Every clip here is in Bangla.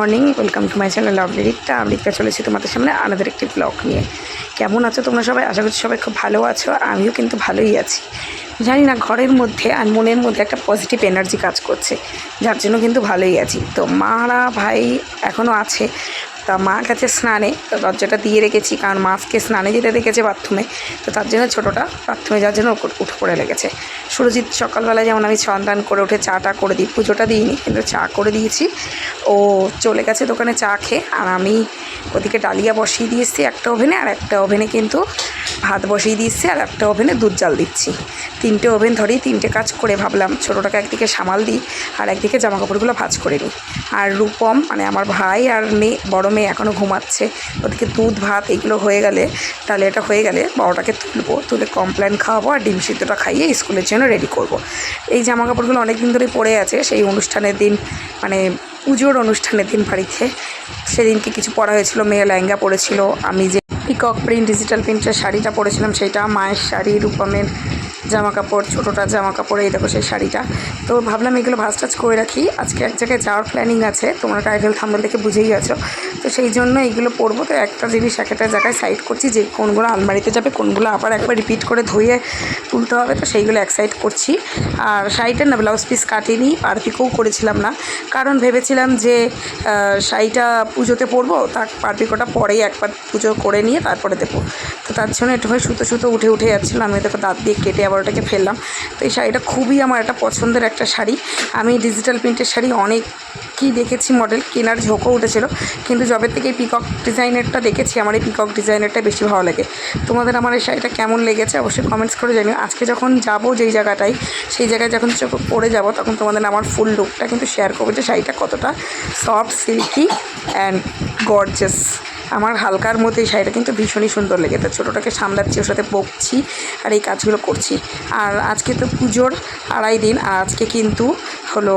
Morning welcome to my channel lovely Rikta আমি রিক্তা চলেছি তোমাদের সামনে আনাদের একটি ব্লগ নিয়ে। কেমন আছো তোমরা সবাই? আশা করছি সবাই খুব ভালো আছো, আমিও কিন্তু ভালোই আছি। জানি না, ঘরের মধ্যে আর মনের মধ্যে একটা পজিটিভ এনার্জি কাজ করছে, যার জন্য কিন্তু ভালোই আছি। তো মারা ভাই এখনও আছে তা মা গেছে স্নানে, তো দরজাটা দিয়ে রেখেছি, কারণ মাছকে স্নানে যেতে দেখেছে বাথরুমে, তো তার জন্য ছোটোটা বাথরুমে যাওয়ার জন্য উঠে পড়ে লেগেছে। সুরজিৎ সকালবেলা যেমন আমি সন্ধান করে উঠে চাটা করে দিই, পুজোটা দিইনি, কিন্তু চা করে দিয়েছি। ও চলে গেছে দোকানে চা খেয়ে, আর আমি ওদিকে ডালিয়া বসিয়ে দিয়েছি একটা ওভেনে, আর একটা ওভেনে কিন্তু ভাত বসিয়ে দিয়েছি আর একটা ওভেনে দুধ জাল দিচ্ছি। তিনটে ওভেন ধরেই তিনটে কাজ করে ভাবলাম, ছোটোটাকে একদিকে সামাল দিই আর একদিকে জামা কাপড়গুলো ভাজ করে নিই। আর রূপম মানে আমার ভাই আর মেয়ে, বড় মেয়ে এখনও ঘুমাচ্ছে, ওদিকে দুধ, ভাত এগুলো হয়ে গেলে, তাহলে এটা হয়ে গেলে বড়টাকে তুলবো, তুলে কমপ্লেন খাওয়াবো আর ডিম সিদ্ধটা খাইয়ে স্কুলের জন্য রেডি করব। এই জামা কাপড়গুলো অনেক দিন ধরেই পড়ে আছে, সেই অনুষ্ঠানের দিন মানে পুজোর অনুষ্ঠানের দিন বাড়িতে। সেদিনকে কিছু পড়া হয়েছিল, মেয়ে লেহেঙ্গা পরেছিল, আমি যে পিকক প্রিন্ট ডিজিটাল প্রিন্টের শাড়িটা পরেছিলাম সেটা মায়ের শাড়ি রূপমের। জামা কাপড় ছোটোটা জামা কাপড় এই দেখো সেই শাড়িটা। তো ভাবলাম এগুলো ভাজ টাজ করে রাখি। আজকে এক জায়গায় যাওয়ার প্ল্যানিং আছে, তোমরা টাইটেল থাম্বল দেখে বুঝেই গেছো। তো সেই জন্য এইগুলো পরবো। তো একটা জিনিস এক একটা জায়গায় সাইড করছি যে কোনগুলো আলমারিতে যাবে, কোনগুলো আবার একবার রিপিট করে ধুয়ে তুলতে হবে। তো সেইগুলো এক সাইড করছি। আর শাড়িটার না ব্লাউজ পিস কাটিনি পারপিকও করেছিলাম না। কারণ ভেবেছিলাম যে শাড়িটা পুজোতে পরবো, তার পারপিকোটা পরেই একবার পুজো করে নিয়ে তারপরে দেবো। তো তার জন্য একটু হয় সুতো সুতো উঠে উঠে যাচ্ছিল। আমি দেখো দাঁত দিয়ে কেটে আবার ওটাকে ফেললাম। তো এই শাড়িটা খুবই আমার একটা পছন্দের একটা শাড়ি। আমি ডিজিটাল প্রিন্টের শাড়ি অনেক কি দেখেছি মডেল কেনার ঝোঁকও উঠেছিল। কিন্তু যবে থেকে এই পিকক ডিজাইনেরটা দেখেছি, আমার এই পিকক ডিজাইনেরটা বেশি ভালো লাগে। তোমাদের আমার এই শাড়িটা কেমন লেগেছে অবশ্যই কমেন্টস করে জানিও। আজকে যখন যাব যেই জায়গাটায়, সেই জায়গায় যখন পরে যাব, তখন তোমাদের আমার ফুল লুকটা কিন্তু শেয়ার করব যে শাড়িটা কতটা সফট সিল্কি অ্যান্ড গর্জেস আমার হালকার মধ্যে শাড়িটা কিন্তু ভীষণই সুন্দর লেগে তো ছোটোটাকে সামলাচ্ছি, ওর সাথে বকছি আর এই কাজগুলো করছি। আর আজকে তো পুজোর আড়াই দিন, আর আজকে কিন্তু হলো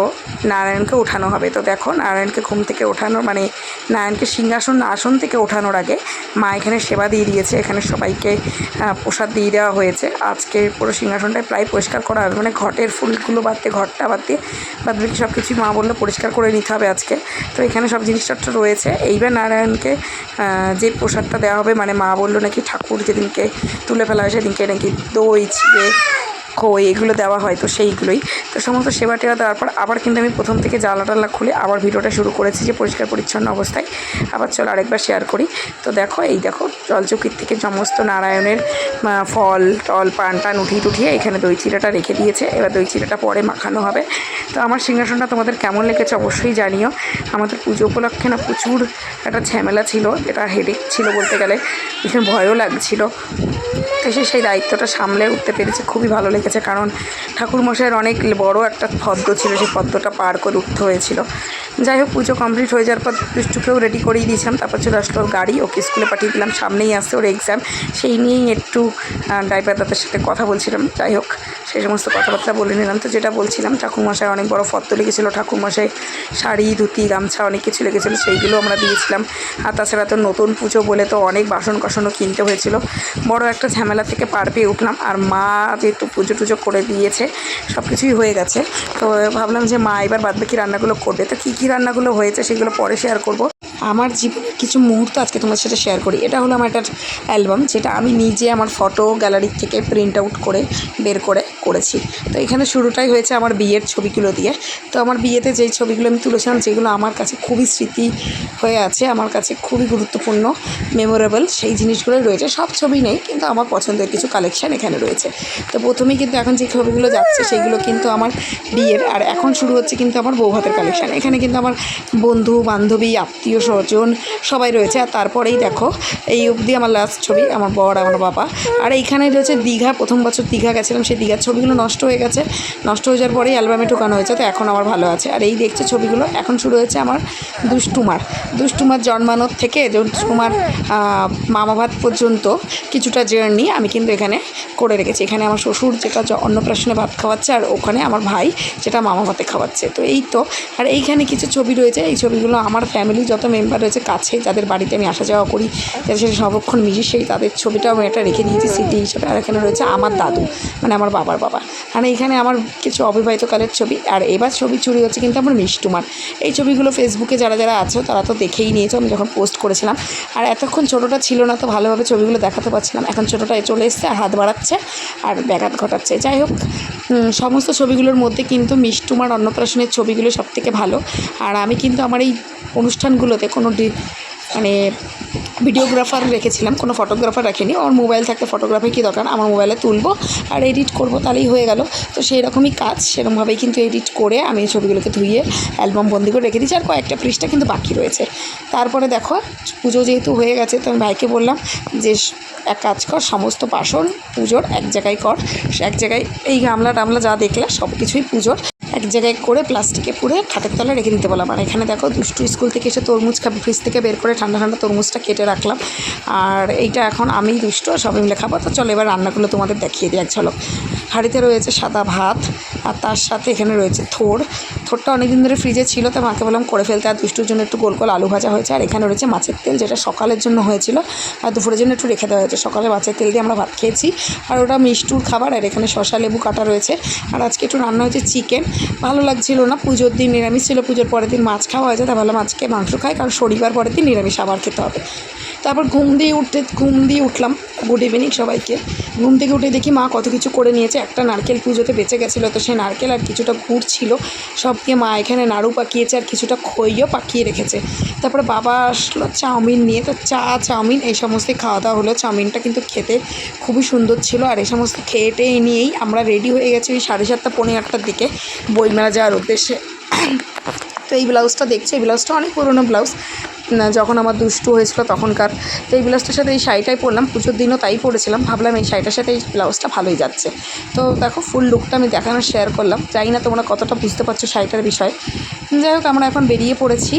নারায়ণকে ওঠানো হবে। তো দেখো, নারায়ণকে ঘুম থেকে ওঠানো মানে নারায়ণকে সিংহাসন আসন থেকে ওঠানোর আগে মা এখানে সেবা দিয়ে দিয়েছে। এখানে সবাইকে প্রসাদ দিয়ে দেওয়া হয়েছে। আজকে পুরো সিংহাসনটায় প্রায় পরিষ্কার করা হবে। মানে ঘটের ফুলগুলো বাদ দিয়ে ঘরটা বাদ দিয়ে বাদ বাকি সব কিছুই মা বলল পরিষ্কার করে নিতে হবে আজকে। তো এখানে সব জিনিসপত্র রয়েছে। এইবার নারায়ণকে যে প্রসাদটা দেওয়া হবে মানে মা বলল নাকি ঠাকুর যেদিনকে তুলে ফেলা হয় সেদিনকে নাকি দই, চিড়ে খই এগুলো দেওয়া হয়, তো সেইগুলোই। তো সমস্ত সেবা টেবা দেওয়ার পর আবার কিন্তু আমি প্রথম থেকে জ্বালা টালা খুলে আবার ভিডিওটা শুরু করেছি যে পরিষ্কার পরিচ্ছন্ন অবস্থায়। আবার চলো আরেকবার শেয়ার করি। তো দেখো, এই দেখো, জলচকির থেকে সমস্ত নারায়ণের ফল, টল, পান টান উঠিয়ে টুঠিয়ে এখানে দই চিরাটা রেখে দিয়েছে। এবার দই চিড়াটা পরে মাখানো হবে। তো আমার সিংহাসনটা তোমাদের কেমন লেগেছে অবশ্যই জানিও। আমাদের পুজো উপলক্ষে না প্রচুর একটা ঝামেলা ছিল, এটা হেডেক ছিল বলতে গেলে, ভীষণ ভয়ও লাগছিল। তো সেই দায়িত্বটা সামলে উঠতে পেরেছে, খুবই ভালো লেগেছে। কারণ ঠাকুরমশাইয়ের অনেক বড় একটা পদ্ম ছিল সেই পদ্মটা পার করে উঠতে হয়েছিল। যাই হোক, পুজো কমপ্লিট হয়ে যাওয়ার পর দুষ্টুকেও রেডি করিয়ে দিয়েছিলাম। তারপর চলে আসলো গাড়ি, ওকে স্কুলে পাঠিয়ে দিলাম। সামনেই আসছে ওর এক্সাম সেই নিয়েই একটু ড্রাইভার দাদার সাথে কথা বলছিলাম। যাই হোক, সেই সমস্ত কথাবার্তা বলে নিলাম। তো যেটা বলছিলাম, ঠাকুরমশাই অনেক বড় ফর্দ লেগেছিলো। ঠাকুরমশাই শাড়ি, ধুতি, গামছা অনেক কিছু লেগেছিলো, সেইগুলো আমরা দিয়েছিলাম। আর তাছাড়া তো নতুন পুজো বলে তো অনেক বাসন কাসনও কিনতে হয়েছিল। বড় একটা ঝামেলা থেকে পার পেয়ে উঠলাম। আর মা যেহেতু পুজো টুজো করে দিয়েছে সব কিছুই হয়ে গেছে। তো ভাবলাম যে মা এবার বাদবাকি রান্নাগুলো করবে। তো কী রান্নাগুলো হয়েছে সেগুলো পরে শেয়ার করব। আমার জীবনে কিছু মুহূর্ত আজকে তোমার সাথে শেয়ার করি, এটা হলো আমার একটা অ্যালবাম যেটা আমি নিজে আমার ফটো গ্যালারি থেকে প্রিন্ট আউট করে বের করে করেছি। তো এখানে শুরুটাই হয়েছে আমার বিয়ের ছবিগুলো দিয়ে। তো আমার বিয়েতে যেই ছবিগুলো আমি তুলেছিলাম, যেগুলো আমার কাছে খুবই স্মৃতি হয়ে আছে, আমার কাছে খুবই গুরুত্বপূর্ণ মেমোরেবল সেই জিনিসগুলোই রয়েছে। সব ছবি নেই, কিন্তু আমার পছন্দের কিছু কালেকশান এখানে রয়েছে। তো প্রথমেই কিন্তু এখন যে ছবিগুলো যাচ্ছে সেইগুলো কিন্তু আমার বিয়ের, আর এখন শুরু হচ্ছে কিন্তু আমার বৌভাতের কালেকশান এখানে কিন্তু আমার বন্ধু বান্ধবী আত্মীয় স্বজন সবাই রয়েছে, আর তারপরেই দেখো, এই অবধি আমার লাস্ট ছবি, আমার বর, আমার বাবা। আর এইখানে রয়েছে দীঘা, প্রথম বছর দীঘা গেছিলাম, সেই দীঘার ছবিগুলো নষ্ট হয়ে গেছে। নষ্ট হয়ে যাওয়ার পরেই অ্যালবামে ঢোকানো হয়েছে, তো এখন আমার ভালো আছে। আর এই দেখছে ছবিগুলো, এখন শুরু হয়েছে আমার দুষ্টুমার। দুষ্টুমার জন্মানোর থেকে, দুষ্টুমার মামাভাত পর্যন্ত কিছুটা জার্নি আমি কিন্তু এখানে করে রেখেছি। এখানে আমার শ্বশুর যেটা অন্নপ্রাশনে ভাত খাওয়াচ্ছে, আর ওখানে আমার ভাই যেটা মামা ভাতে খাওয়াচ্ছে। তো এই তো, আর এইখানে কিছু ছবি রয়েছে, এই ছবিগুলো আমার ফ্যামিলি যত মেম্বার মেম্বার রয়েছে কাছে যাদের বাড়িতে আমি আসা যাওয়া করি, যাদের সাথে সর্বক্ষণ মিশি, সেই তাদের ছবিটাও আমি একটা রেখে দিয়েছি স্মৃতি হিসেবে। আর এখানে রয়েছে আমার দাদু মানে আমার বাবার বাবা। মানে এখানে আমার কিছু অবিবাহিত কালের ছবি। আর এবার ছবি চুরি হচ্ছে কিন্তু আমার মিষ্টুমার। এই ছবিগুলো ফেসবুকে যারা যারা আছো, তারা তো দেখেই নিয়েছো, আমি যখন পোস্ট করেছিলাম। আর এতক্ষণ ছোটোটা ছিল না, তো ভালোভাবে ছবিগুলো দেখাতে পারছিলাম। এখন ছোটোটা চলে এসছে আর হাত বাড়াচ্ছে, আর ব্যাঘাত ঘটাচ্ছে। যাই হোক সমস্ত ছবিগুলোর মধ্যে কিন্তু মিষ্টুমার অন্নপ্রাশনের ছবিগুলো সবথেকে ভালো। আর আমি কিন্তু আমার এই অনুষ্ঠানগুলোতে কোনো মানে ভিডিওগ্রাফার রেখেছিলাম, কোনো ফটোগ্রাফার রাখিনি। আমার মোবাইল থাকতে ফটোগ্রাফি কী দরকার? আমার মোবাইলে তুলবো আর এডিট করব, তাহলেই হয়ে গেল। তো সেই রকমই কাজ সেরকমভাবেই কিন্তু এডিট করে আমি ছবিগুলোকে ধুয়ে অ্যালবাম বন্দি করে রেখে দিয়েছি। আর কয়েকটা পৃষ্ঠা কিন্তু বাকি রয়েছে। তারপরে দেখো, পুজো যেহেতু হয়ে গেছে, তো আমি ভাইকে বললাম যে, এক কাজ কর, সমস্ত বাসন, পুজোর এক জায়গায় কর। এক জায়গায় এই গামলা টামলা যা দেখলে সব কিছুই পুজোর। এক জায়গায় করে প্লাস্টিকে পুরে খাটের তলায় রেখে দিতে বললাম। আর এখানে দেখো, দুষ্টু স্কুল থেকে এসে তরমুজ খাবে ফ্রিজ থেকে বের করে ঠান্ডা ঠান্ডা তরমুজটা কেটে রাখলাম। আর এইটা এখন আমি দুষ্টু, আর সবাই মিলে খাব। তো চলো এবার রান্নাগুলো তোমাদের দেখিয়ে দিই। এক ঝলক হাঁড়িতে রয়েছে সাদা ভাত, আর তার সাথে এখানে রয়েছে থোর। থোরটা অনেকদিন ধরে ফ্রিজে ছিল তো মাকে বললাম করে ফেলতে। আর দুষ্টুর জন্য একটু গোল গোল আলু ভাজা হয়েছে। আর এখানে রয়েছে মাছের তেল, যেটা সকালের জন্য হয়েছিল। আর দুপুরের জন্য একটু রেখে দেওয়া হয়েছে। সকালে মাছের তেল দিয়ে আমরা ভাত খেয়েছি। আর ওটা মিষ্টুর খাবার, আর এখানে শশা লেবু কাটা রয়েছে। আর আজকে একটু রান্না হয়েছে চিকেন। ভালো লাগছিল না, পুজোর দিন নিরামিষ ছিল, পুজোর পরের দিন মাছ খাওয়া হয়েছে, তা ভাবলাম আজকে মাংস খাই, কারণ শনিবার পরের দিন নিরামিষ আবার খেতে হবে। তারপর ঘুম দিয়ে উঠতে, ঘুম দিয়ে উঠলাম গুড ইভিনিং সবাইকে। ঘুম থেকে উঠে দেখি মা কত কিছু করে নিয়েছে, একটা নারকেল পুজোতে বেঁচে গেছিল, তো সেই নারকেল আর কিছুটা গুড় ছিল সবকে মা এখানে নাড়ু পাকিয়েছে আর কিছুটা খইও পাকিয়ে রেখেছে। তারপরে বাবা আসলো চাউমিন নিয়ে, তো চা, চাউমিন, এই সমস্ত খাওয়া দাওয়া হলো। চাউমিনটা কিন্তু খেতে খুবই সুন্দর ছিল, আর এই সমস্ত খেয়ে টেয়ে নিয়েই আমরা রেডি হয়ে গেছি ওই সাড়ে সাতটা, পৌনে আটটার দিকে। বইমেলা যাওয়ার উদ্দেশ্যে। তো এই ব্লাউজটা দেখছি, এই ব্লাউজটা অনেক পুরনো ব্লাউজ। যখন আমার দুষ্টু হয়েছিল তখনকার। তো এই ব্লাউজটার সাথে এই শাড়িটাই পরলাম, পুজোর দিনও তাই পরেছিলাম। ভাবলাম এই শাড়িটার সাথে এই ব্লাউজটা ভালোই যাচ্ছে। তো দেখো ফুল লুকটা আমি দেখানো শেয়ার করলাম। জানি না তোমরা কতটা বুঝতে পারছ শাড়িটার বিষয়। যাই হোক, আমরা এখন বেরিয়ে পড়েছি।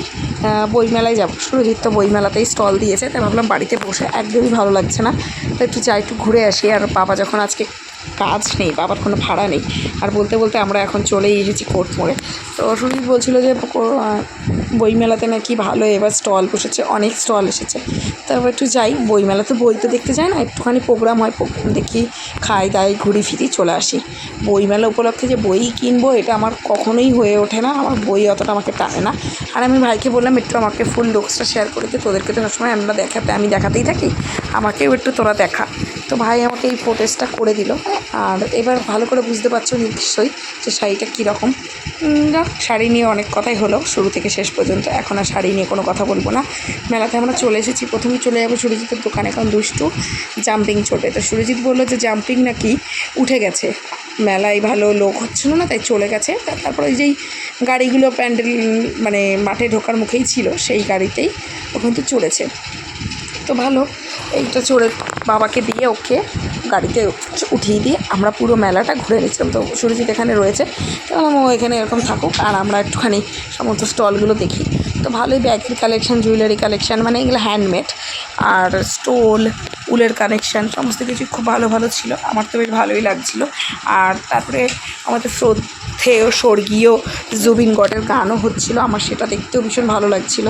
বইমেলায় যাব। সুরজিৎ তো বইমেলাতেই স্টল দিয়েছে, তাই ভাবলাম বাড়িতে বসে, একদমই ভালো লাগছে না। তো একটু যাই, একটু ঘুরে আসি। আর বাবা যখন আজকে কাজ নেই, বাবার কোনো ভাড়া নেই। আর বলতে বলতে আমরা এখন চলেই এসেছি কোর্ট মোড়ে। তো সুজিত বলছিল যে বইমেলাতে নাকি ভালো, এবার স্টল বসেছে, অনেক স্টল এসেছে। তারপর একটু যাই বইমেলাতে বই তো দেখতে যায় না, একটুখানি প্রোগ্রাম হয় দেখি, খাই, দাই, ঘুরি, ফিরি, চলে আসি। বইমেলা উপলক্ষে যে বই কিনবো, এটা আমার কখনোই হয়ে ওঠে না, আমার বই অতটা আমাকে টানে না। আর আমি ভাইকে বললাম, একটু আমাকে ফুল লুকসটা শেয়ার করে দে, তোদেরকে তো সবসময় আমরা দেখাতে, আমি দেখাতেই থাকি, আমাকেও একটু তোরা দেখা। তো ভাই আমাকে এই প্রোটেস্টটা করে দিল। আর এবার ভালো করে বুঝতে পারছ নিশ্চয়ই যে শাড়িটা কীরকম। যাক, শাড়ি নিয়ে অনেক কথাই হলো। শুরু থেকে শেষ পর্যন্ত এখন আর শাড়ি নিয়ে কোনো কথা বলব না। মেলাতে আমরা চলে এসেছি। প্রথমেই চলে যাব সুরজিতের দোকানে, কারণ দুষ্টু জাম্পিং চলবে তো সুরজিৎ বলল যে জাম্পিং নাকি উঠে গেছে। মেলায় ভালো লোক হচ্ছিল না, তাই চলে গেছে। তারপরে ওই যেই গাড়িগুলো প্যান্ডেল মানে মাঠে ঢোকার মুখেই ছিল, সেই গাড়িতেই ও কিন্তু চলেছে তো ভালো এইটা চড়ে বাবাকে দিয়ে ওকে গাড়িতে উঠিয়ে দিয়ে আমরা পুরো মেলাটা ঘুরে নিচ্ছিলাম তো সুরজিৎ এখানে রয়েছে। তো ও এখানে এরকম থাকুক আর আমরা একটুখানি সমস্ত স্টলগুলো দেখি। তো ভালোই ব্যাগের কালেকশান জুয়েলারি কালেকশান মানে এগুলো হ্যান্ডমেড আর স্টোল উলের কানেকশান সমস্ত কিছু খুব ভালো ভালো ছিল। আমার তো বেশ ভালোই লাগছিল। আর তারপরে আমাদের শ্রদ্ধেয় স্বর্গীয় জুবিন গডের গানও হচ্ছিল। আমার সেটা দেখতেও ভীষণ ভালো লাগছিল।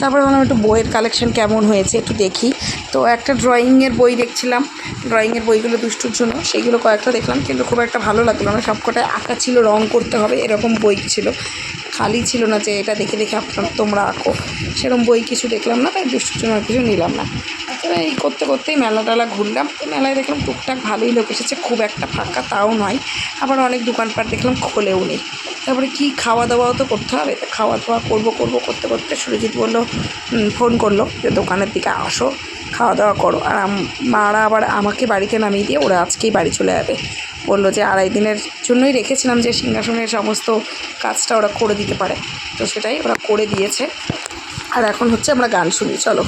তারপরে ভাবলাম একটু বইয়ের কালেকশন কেমন হয়েছে একটু দেখি। তো একটা ড্রয়িংয়ের বই দেখছিলাম। ড্রয়িংয়ের বইগুলো দুষ্টুর জন্য। সেইগুলো কয়েকটা দেখলাম কিন্তু খুব একটা ভালো লাগল না। সবকটায় আঁকা ছিল, রং করতে হবে, এরকম বই ছিল। খালি ছিল না যে এটা দেখে দেখে আপনার তোমরা আঁকো। সেরকম বই কিছু দেখলাম না, তাই দুষ্টুর জন্য আর কিছু নিলাম না। তবে এই করতে করতেই মেলা টেলা ঘুরলাম। মেলায় দেখলাম টুকটাক ভালোই লোক এসেছে, খুব একটা ফাঁকা তাও নয়। আবার অনেক দোকানপাট দেখলাম, খোলেও নেই। তারপরে কি খাওয়া দাওয়াও তো করতে হবে, তো খাওয়া দাওয়া করব করব, করতে করতে সুরজিৎ বলল ফোন করল যে দোকানের দিকে আসো খাওয়া দাওয়া করো। আর মারা আবার আমাকে বাড়িতে নামিয়ে দিয়ে ওরা আজকেই বাড়ি চলে যাবে। বলল যে আড়াই দিনের জন্যই রেখেছিলাম যে সিংহাসনের সমস্ত কাজটা ওরা করে দিতে পারে। তো সেটাই ওরা করে দিয়েছে। আর এখন হচ্ছে আমরা গান শুনি, চলো।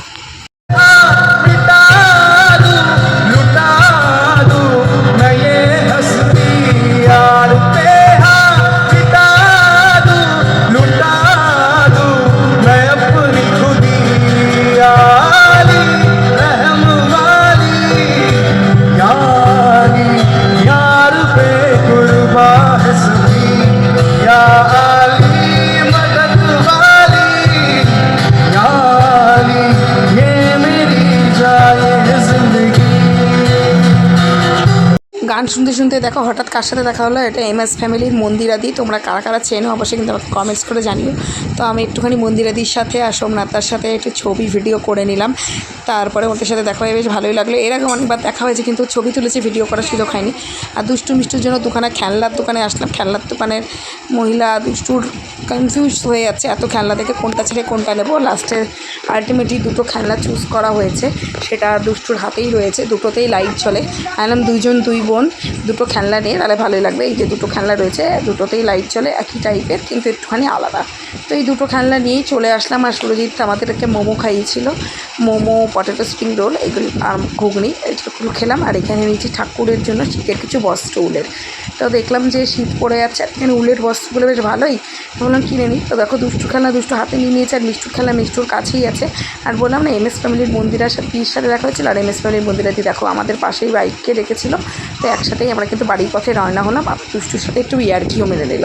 গান শুনতে শুনতে দেখো, হঠাৎ কার সাথে দেখা হলো? এটা এম এস ফ্যামিলির মন্দিরাদি। তোমরা কারা কারা চেনো অবশ্যই কিন্তু আমাকে কমেন্টস করে জানিও। তো আমি একটুখানি মন্দিরাদির সাথে আর সোমনাথার সাথে একটু ছবি ভিডিও করে নিলাম। তারপরে ওদের সাথে দেখা হয়ে বেশ ভালোই লাগল। এর আগে অনেকবার দেখা হয়েছে, কিন্তু ছবি তুলেছি ভিডিও করার সুযোগ হয়নি। আর দুষ্টু মিষ্টুর জন্য দোকানে খেলনার দোকানে আসলাম। খেলনার দোকানের মহিলা দুষ্টুর কনফিউজ হয়ে যাচ্ছে, এত খেলনা দেখে কোনটা ছেড়ে কোনটা নেব। লাস্টে আলটিমেটলি দুটো খেলনা চুজ করা হয়েছে। সেটা দুষ্টুর হাতেই রয়েছে, দুটোতেই লাইট চলে। আনলাম দুইজন দুই বোন দুটো খেলনা নিয়ে, তাহলে ভালোই লাগবে। এই যে দুটো খেলনা রয়েছে, দুটোতেই লাইট চলে, একই টাইপের কিন্তু একটুখানি আলাদা। তো এই দুটো খেলনা নিয়েই চলে আসলাম আর সুরজিৎ আমাদেরকে মোমো খাইয়েছিল। মোমো, পটেটো স্প্রিং রোল, এগুলো আর ঘুগনি এগুলো খেলাম। আর এখানে নিয়েছি ঠাকুরের জন্য শীতের কিছু বস্ত্র উলের। তো দেখলাম যে শীত পড়ে যাচ্ছে আর এখানে উলের বস্ত্রগুলো বেশ ভালোই। বললাম, কিনে নিই তো দেখো, দুষ্টু খেলনা দুষ্টু হাতে নিয়ে নিয়েছে, আর মিষ্টুর খেলা মিষ্টুর কাছেই আছে। আর বললাম, না, এম এস ফ্যামিলির মন্দিরের সাথে পির সাথে দেখা হয়েছিল, আর এম এস ফ্যামিলির মন্দিরাটি দেখো, আমাদের পাশেই বাইককে রেখেছিল। তো একসাথেই আমরা কিন্তু বাড়ির পথে রওনা হলাম, আর দুষ্টুর সাথে একটু ইয়ার্কিও মেরে নিল।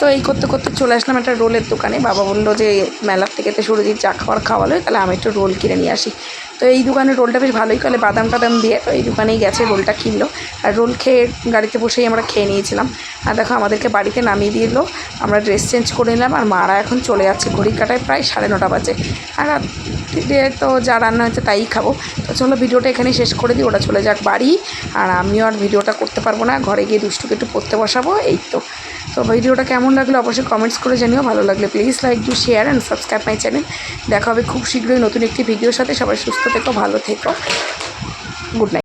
তো এই করতে করতে চলে আসলাম একটা রোলের দোকানে। বাবা বলল যে, মেলার থেকে তো সুরজিৎ চা খাওয়ার খাওয়ালো তাহলে আমি একটু রোল কিনে নিয়ে আসি। তো এই দোকানের রোলটা বেশ ভালোই করে, বাদাম টাদাম দিয়ে তো এই দোকানেই গেছে রোলটা কিনলো। আর রোল খেয়ে গাড়িতে বসেই আমরা খেয়ে নিয়েছিলাম। আর দেখো আমাদেরকে বাড়িতে নামিয়ে দিলো আমরা ড্রেস চেঞ্জ করে নিলাম, আর মারা এখন চলে যাচ্ছে ঘড়ির কাটায় প্রায় সাড়ে নটা বাজে। আর রাত্রিতে তো যা রান্না হয়েছে তাই খাব। তো চলো ভিডিওটা এখানেই শেষ করে দিই ওটা চলে যাক বাড়ি। আর আমিও আর ভিডিওটা করতে পারব না, ঘরে গিয়ে দুষ্টুকে একটু পড়তে বসাবো, এই তো। তো ভিডিওটা কেমন লাগল অবশ্যই কমেন্টস করে জানিও। ভালো লাগলে please like do share and subscribe my channel দেখা হবে খুব শীঘ্রই নতুন একটি ভিডিওর সাথে। সবাই সুস্থ থেকো, ভালো থেকো। Good night